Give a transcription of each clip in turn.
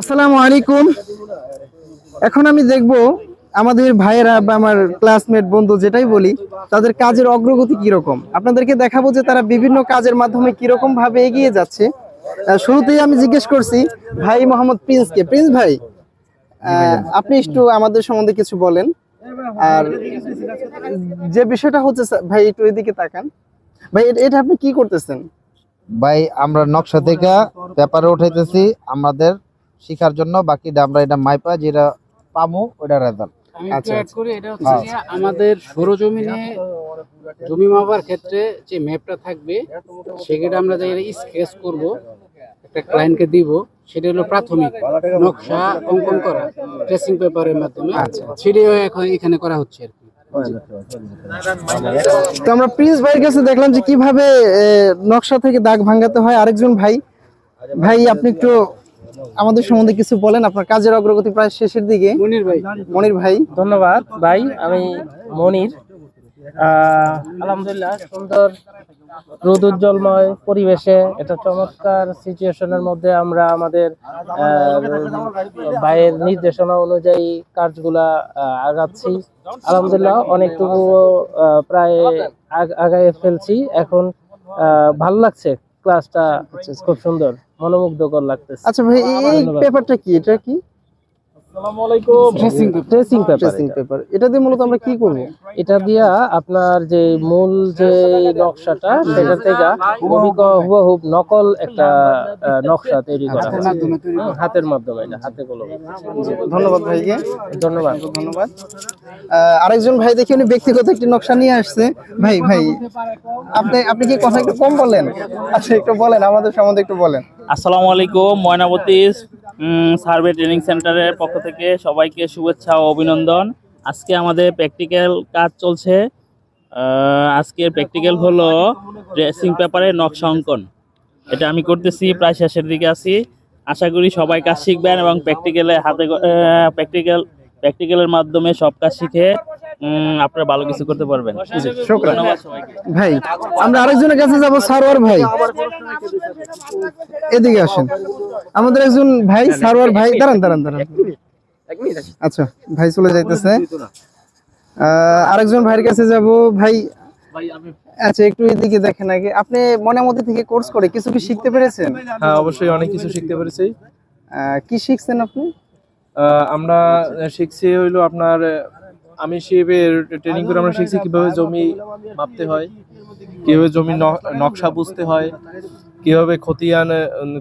আসসালামু আলাইকুম। এখন আমি দেখব আমাদের ভাইয়েরা বা আমার ক্লাসমেট বন্ধু যেটাই বলি, তাদের কাজের অগ্রগতি কীরকম? আপনাদেরকে দেখাবো যে তারা বিভিন্ন কাজের মাধ্যমে কীরকম ভাবে এগিয়ে যাচ্ছে। শুরুতেই আমি জিজ্ঞেস করছি ভাই মোহাম্মদ প্রিন্সকে। প্রিন্স ভাই আপনি একটু আমাদের সম্বন্ধে কিছু বলেন। আর যে বিষয়টা হচ্ছে ভাই একটু এদিকে তাকান। ভাই এটা আপনি কি করতেছেন? ভাই, আমরা নকশা থেকে পেপারে উঠাইতেছি। আমাদের শিখার জন্য বাকিটা আমরা এটা মাইপা যেটা পামু ওটা রেজাল্ট আচ্ছা, একটু অ্যাড। করি এটা হচ্ছে হ্যাঁ। যে আমাদের সরজমিনে জমি মাপার ক্ষেত্রে যে ম্যাপটা থাকবে সেটা আমরা স্কেচ করব একটা ক্লায়েন্টকে দিব সেটা হলো প্রাথমিক নকশা অঙ্কন করা ট্রেসিং পেপারের মাধ্যমে আচ্ছা। সেটাও এখন এখানে করা হচ্ছে আর কি তো আমরা প্রিন্স ভাইয়ের কাছে দেখলাম যে কীভাবে নকশা থেকে দাগ ভাঙাতে হয় আরেকজন ভাই ভাই আপনি একটু আমাদের সম্বন্ধে কিছু বলেন আপনার কাজের অগ্রগতি প্রায় শেষের দিকে। মনির ভাই। মনির ভাই। ধন্যবাদ ভাই আমি মনির। আহ, আলহামদুলিল্লাহ সুন্দর রোদ উজ্জ্বলময় পরিবেশে এটা চমৎকার সিচুয়েশনের মধ্যে আমরা আমাদের আহ, ভাইয়ের নির্দেশনা অনুযায়ী কাজগুলা আহ, আগাচ্ছি। আলহামদুলিল্লাহ অনেকটুকু আহ, প্রায় আগ- আগায় ফেলছি। এখন আহ, ভালো লাগছে। ক্লাসটা খুব সুন্দর। মনোমুগ্ধকর লাগতেছে। আচ্ছা ভাই এই- এই পেপারটা কি? এটা কি? এটা। দিয়ে মূলত আমরা কি করব? এটা দিয়া আপনার যে মূল যে নকশাটা সেটা থেকে হুবহুব নকল একটা নকশা তৈরি করা হাতের মাধ্যমে তৈরি হুম, হাতের মাধ্যমে এটা হাতে কলমে। ধন্যবাদ ভাইকে। ধন্যবাদ। ধন্যবাদ। আরেকজন ভাই দেখি উনি ব্যক্তিগত একটি নকশা নিয়ে আসছে। ভাই ভাই আপনি আপনি কি কথা একটু কম বলেন? আচ্ছা একটু বলেন আমাদের সম্বন্ধে একটু বলেন। আসসালামু আলাইকুম ময়নাবতী সার্ভে ট্রেনিং সেন্টারের পক্ষ থেকে সবাইকে শুভেচ্ছা ও অভিনন্দন। আজকে আমাদের প্র্যাকটিক্যাল কাজ চলছে। আজকের প্র্যাকটিক্যাল হলো ড্রেসিং পেপারে নকশা অঙ্কন। এটা আমি করতেছি, প্রায় শেষের দিকে আছি। আশা করি সবাই কাজ শিখবেন এবং প্র্যাকটিক্যালে হাতে প্র্যাকটিক্যাল প্র্যাকটিক্যালের মাধ্যমে সব কাজ শিখে উম, আপনারা ভালো কিছু করতে পারবেন। সবাইকে। ভাই আমরা আরেকজনের কাছে যাব সারোয়ার ভাই। এদিকে আসেন। আমাদের একজন ভাই সারোয়ার ভাই। দাঁড়ান দাঁড়ান দাঁড়ান। আচ্ছা ভাই চলে যাইতেছে। আহ, আরেকজন ভাইয়ের কাছে যাব ভাই। আচ্ছা একটু এদিকে দেখেন আগে। আপনি মনে মধ্যে থেকে কোর্স করে কিছু কি শিখতে পেরেছেন? হ্যাঁ অবশ্যই অনেক কিছু শিখতে পেরেছি। আহ, কি শিখছেন আপনি? আমরা শিখছি হইল আপনার আমি শিপের ট্রেনিং করে আমরা শিখছি কীভাবে জমি মাপতে হয়, কীভাবে জমি নকশা বুঝতে হয়, কীভাবে খতিয়ান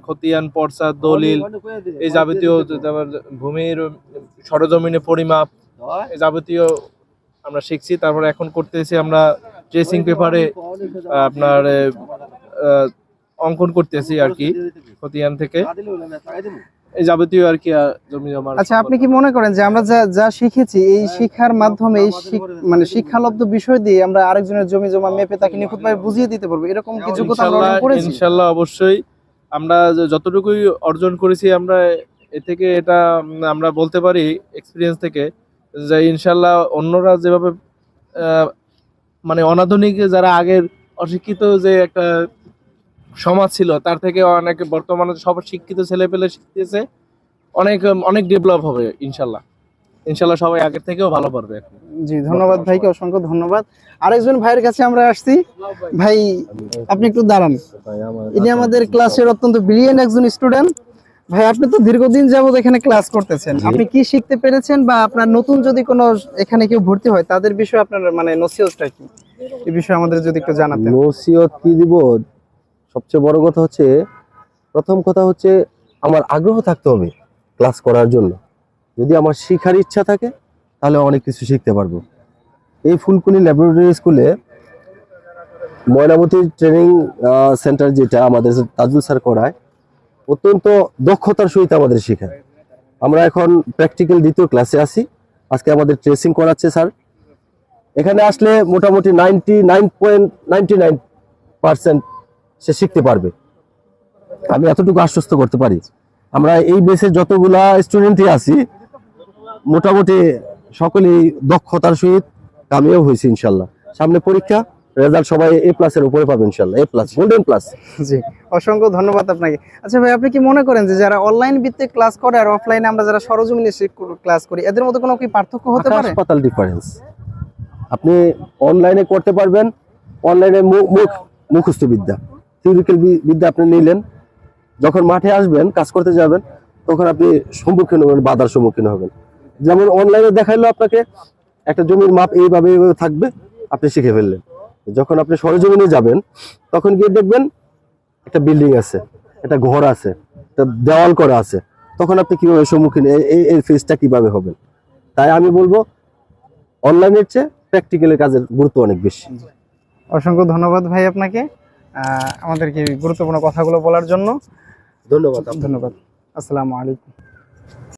খতিয়ান, পর্চা, দলিল এই যাবতীয় ভূমির সরজমিনে পরিমাপ এই যাবতীয় আমরা শিখছি। তারপর এখন করতেছি আমরা ট্রেসিং পেপারে আপনার অঙ্কন করতেছি আর কি, খতিয়ান থেকে। এই যাবতীয় আর কি জমি জমার আচ্ছা আপনি কি মনে করেন যে আমরা যা যা শিখেছি এই শিক্ষার মাধ্যমে এই মানে শিক্ষালব্ধ বিষয় দিয়ে আমরা আরেকজনের জমি জমা মেপে তাকে নিখুঁতভাবে বুঝিয়ে দিতে পারব। এরকম কি যোগ্যতা আমরা অর্জন করেছি? ইনশাল্লাহ অবশ্যই। আমরা যতটুকুই অর্জন করেছি আমরা এ থেকে এটা আমরা বলতে পারি এক্সপিরিয়েন্স থেকে যে ইনশাল্লাহ অন্যরা যেভাবে আহ, মানে অনাধুনিক যারা আগের অশিক্ষিত যে একটা সমাজ ছিল তার থেকে অনেক বর্তমানে সব শিক্ষিত ছেলে পেলে শিখতেছে। অনেক অনেক ডেভেলপ হবে ইনশাল্লাহ। ইনশাল্লাহ সবাই আগের থেকেও ভালো পারবে এখন। জি ধন্যবাদ ভাইকে অসংখ্য ধন্যবাদ। আরেকজন ভাইয়ের কাছে আমরা আসছি। ভাই আপনি একটু দাঁড়ান। ইনি আমাদের ক্লাসের অত্যন্ত ব্রিলিয়েন্ট একজন স্টুডেন্ট ভাই আপনি তো দীর্ঘদিন যাবত এখানে ক্লাস করতেছেন। আপনি কি শিখতে পেরেছেন বা আপনার নতুন যদি কোনো এখানে কেউ ভর্তি হয় তাদের বিষয়ে আপনার মানে নসিহতটা কি? এই বিষয়ে আমাদের যদি একটু জানাতেন। নসিহত কি দিব? সবচেয়ে বড় কথা হচ্ছে, প্রথম কথা হচ্ছে আমার আগ্রহ থাকতে হবে ক্লাস করার জন্য। যদি আমার শেখার ইচ্ছা থাকে, তাহলে অনেক কিছু শিখতে পারব। এই ফুলকুনি ল্যাবরেটরি স্কুলে ময়নামতি ট্রেনিং সেন্টার যেটা আমাদের তাজুল স্যার করায়, অত্যন্ত দক্ষতার সহিত আমাদের শেখায়। আমরা এখন প্র্যাকটিক্যাল দ্বিতীয় ক্লাসে আছি। আজকে আমাদের ট্রেসিং করাচ্ছে স্যার এখানে আসলে মোটামুটি ninety nine point ninety nine percent সে শিখতে পারবে। আমি এতটুকু আশ্বস্ত করতে পারি। আমরা এই বেসে যতগুলা স্টুডেন্টই আছি মোটামুটি সকলেই দক্ষতার সহিত কামিয়াব হয়েছে ইনশাল্লাহ। সামনে পরীক্ষা রেজাল্ট সবাই এ প্লাসের উপরে পাবে ইনশাল্লাহ। এ প্লাস গোল্ডেন প্লাস জি অসংখ্য ধন্যবাদ আপনাকে। আচ্ছা ভাই আপনি কি মনে করেন যে যারা অনলাইন ভিত্তিক ক্লাস করে আর অফলাইনে আমরা যারা সরজমিনে ক্লাস করি এদের মধ্যে কোনো কি পার্থক্য হতে পারে? হাসপাতাল ডিফারেন্স আপনি অনলাইনে করতে পারবেন অনলাইনে মুখ মুখস্থ বিদ্যা থিওরিক্যাল বিদ্যা আপনি নিলেন, যখন মাঠে আসবেন, কাজ করতে যাবেন, তখন আপনি সম্মুখীন হবেন, বাধার সম্মুখীন হবেন। যেমন অনলাইনে দেখাইলো আপনাকে, একটা জমির মাপ এইভাবে এইভাবে থাকবে, আপনি শিখে ফেললেন। যখন আপনি সরজমিনে যাবেন, তখন গিয়ে দেখবেন একটা বিল্ডিং আছে, একটা ঘর আছে, একটা দেওয়াল করা আছে। তখন আপনি কীভাবে সম্মুখীন এই- এই ফেজটা কীভাবে হবেন? তাই আমি বলব অনলাইনের চেয়ে প্র্যাকটিক্যালের কাজের গুরুত্ব অনেক বেশি। অসংখ্য ধন্যবাদ ভাই আপনাকে। আমাদেরকে গুরুত্বপূর্ণ কথাগুলো বলার জন্য ধন্যবাদ ধন্যবাদ। আসসালামু আলাইকুম।